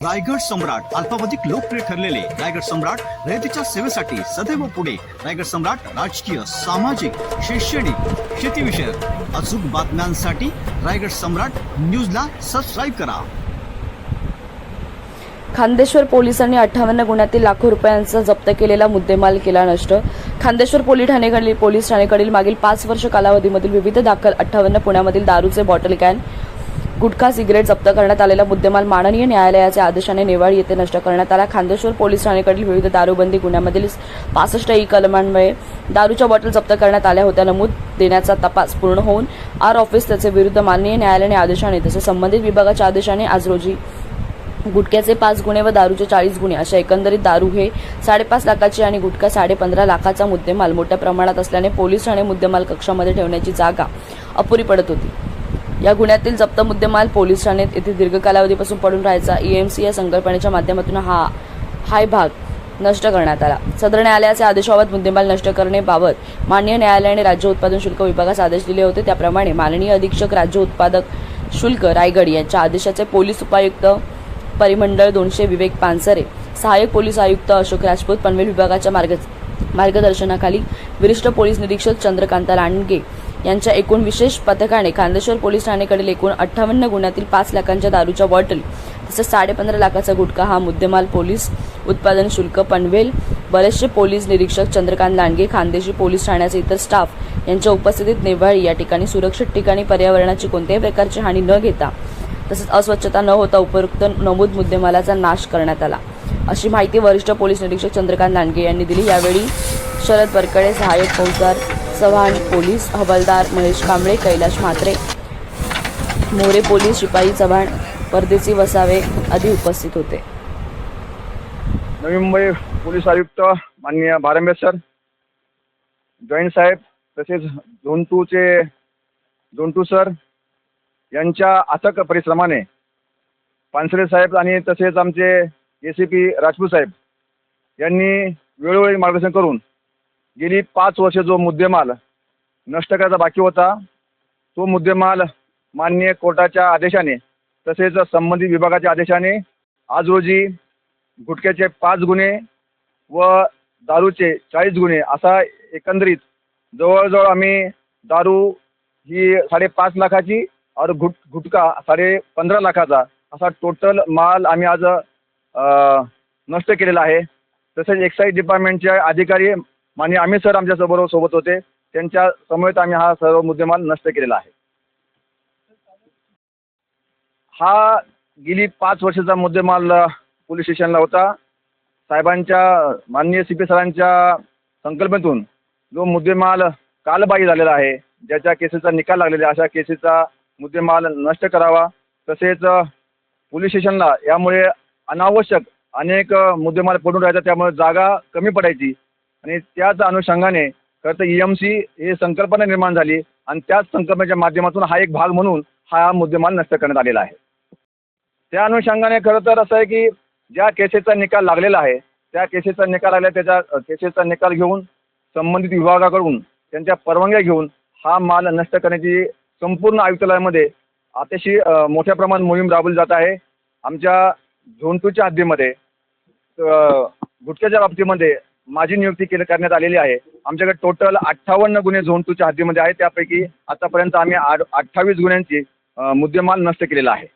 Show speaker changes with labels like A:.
A: रायगड सम्राट अल्पावधिक लोकप्रिय ठरलेले रायगड सम्राट रयतेच्या सेवेसाठी सदैव पुढे. रायगड सम्राट राजकीय सामाजिक शैक्षणिक शेतीविषयक अचूक बातम्यांसाठी रायगड सम्राट न्यूजला सबस्क्राईब करा.
B: खांदेश्वर पोलिसांनी अठ्ठावन्न गुन्ह्यातील लाखो रुपयांचा जप्त केलेला मुद्देमाल केला नष्ट. खांदेश्वर पोलीस ठाणेकडील पोलीस ठाणेकडील मागील पाच वर्ष कालावधीमधील विविध दाखल अठ्ठावन्न पुण्यामधील दारूचे बॉटल कॅन गुटखा सिगरेट जप्त करण्यात आलेला मुद्देमाल माननीय न्यायालयाच्या आदेशाने नेवाळी येथे नष्ट करण्यात आला. खांदेश्वर पोलीस ठाणेकडील विविध दारूबंदी गुन्ह्यामधील पासष्ट ई कलमांमुळे दारूच्या बॉटल जप्त करण्यात आल्या होत्या. नमूद देण्याचा तपास पूर्ण होऊन आर ऑफिस त्याचे विरुद्ध माननीय न्यायालयाने आदेशाने तसेच संबंधित विभागाच्या आदेशाने आज रोजी गुटख्याचे पाच गुन्हे व दारूचे चाळीस गुन्हे अशा एकंदरीत दारू हे साडेपाच लाखाचे आणि गुटखा साडेपंधरा लाखाचा मुद्देमाल मोठ्या प्रमाणात असल्याने पोलीस ठाणे मुद्देमाल कक्षामध्ये ठेवण्याची जागा अपुरी पडत होती. या गुन्ह्यातील जप्त मुद्देमाल पोलीस ठाण्यात येथे दीर्घ कालावधीपासून पडून राहायचा. ईएमसी या संकल्पनेच्या माध्यमातून हा हाय भाग नष्ट करण्यात आला. सदर न्यायालयाच्या आदेशाबाबत मुद्देमाल नष्ट करण्याबाबत मान्य न्यायालयाने राज्य उत्पादन शुल्क विभागास आदेश दिले होते. त्याप्रमाणे माननीय अधीक्षक राज्य उत्पादक शुल्क रायगड यांच्या आदेशाचे पोलीस उपायुक्त परिमंडळ दोनशे विवेक पानसरे सहाय्यक पोलीस आयुक्त अशोक राजपूत पनवेल विभागाच्या मार्ग मार्गदर्शनाखाली वरिष्ठ पोलीस निरीक्षक चंद्रकांता लांडगे यांच्या एकूण विशेष पथकाने खांदेश्वर पोलीस ठाणेकडील एकूण अठ्ठावन्न गुन्ह्यातील पाच लाखांच्या दारूच्या बॉटल तसंच साडेपंधरा लाखाचा गुटखा हा मुद्देमाल पोलीस उत्पादन शुल्क पनवेल बरेचसे पोलीस निरीक्षक चंद्रकांत लांडगे खानदेशी पोलीस ठाण्याचे इतर स्टाफ यांच्या उपस्थितीत नेवाळी या ठिकाणी सुरक्षित ठिकाणी पर्यावरणाची कोणत्याही प्रकारची हानी न घेता तसंच अस्वच्छता न होता उपयुक्त नमूद मुद्देमालाचा नाश करण्यात आला. अशी माहिती वरिष्ठ पोलीस निरीक्षक चंद्रकांत लांडगे यांनी दिली. यावेळी शरद बरकडे सहाय्यक फौजदार चव्हाण पोलीस हवालदार महेश कांबळे कैलाश म्हात्रे. मोरे पोलीस शिपाई चव्हाण परदेसी वसावे आदी उपस्थित होते.
C: नवी मुंबई पोलीस आयुक्त माननीय बारंबे सर जॉईंट साहेब तसेच झोन टूचे झोन टू सर यांच्या अथक परिश्रमाने पानसरे साहेब आणि तसेच आमचे ए सी पी राजपूत साहेब यांनी वेळोवेळी मार्गदर्शन करून गेली पाच वर्ष जो मुद्देमाल नष्ट करायचा बाकी होता तो मुद्देमाल मान्य कोर्टाच्या आदेशाने तसेच संबंधित विभागाच्या आदेशाने आज रोजी गुटख्याचे पाच गुन्हे व दारूचे चाळीस गुन्हे असा एकंदरीत जवळजवळ आम्ही दारू ही साडेपाच लाखाची और गुट गुटखा साडे पंधरा लाखाचा असा टोटल माल आम्ही आज नष्ट केलेला आहे. तसेच एक्साईज डिपार्टमेंटचे अधिकारी माननीय अमित सर आमच्यासोबरोबर सोबत होते. त्यांच्या समवेत आम्ही हा सर्व मुद्देमाल नष्ट केलेला आहे. हा गेली पाच वर्षाचा मुद्देमाल पोलीस स्टेशनला होता. साहेबांच्या माननीय सी पी सरांच्या संकल्पनेतून जो मुद्देमाल कालबाही झालेला आहे ज्याच्या केसेसचा निकाल लागलेला आहे अशा केसेसचा मुद्देमाल नष्ट करावा. तसेच पोलीस स्टेशनला यामुळे अनावश्यक अनेक मुद्देमाल पडून राहायचा त्यामुळे जागा कमी पडायची. आणि त्याच अनुषंगाने खरं तर ई एम सी ही संकल्पना निर्माण झाली आणि त्याच संकल्पनेच्या माध्यमातून हा एक भाग म्हणून हा मुद्देमाल नष्ट करण्यात आलेला आहे. त्या अनुषंगाने खरं तर असं आहे की ज्या केसेसचा निकाल लागलेला आहे त्या केसेसचा निकाल आल्या त्याच्या केसेसचा निकाल घेऊन संबंधित विभागाकडून त्यांच्या परवानग्या घेऊन हा माल नष्ट करण्याची संपूर्ण आयुक्तालयामध्ये अतिशय मोठ्या प्रमाणात मोहीम राबवली जात आहे. आमच्या झोन टूच्या हद्दीमध्ये गुटख्याच्या बाबतीमध्ये माझी नियुक्ती केली करण्यात आलेली आहे. आमच्याकडे टोटल अठ्ठावन्न गुन्हे झोन टूच्या हद्दीमध्ये आहे त्यापैकी आतापर्यंत आम्ही आठ अठ्ठावीस गुन्ह्यांची मुद्देमाल नष्ट केलेला आहे.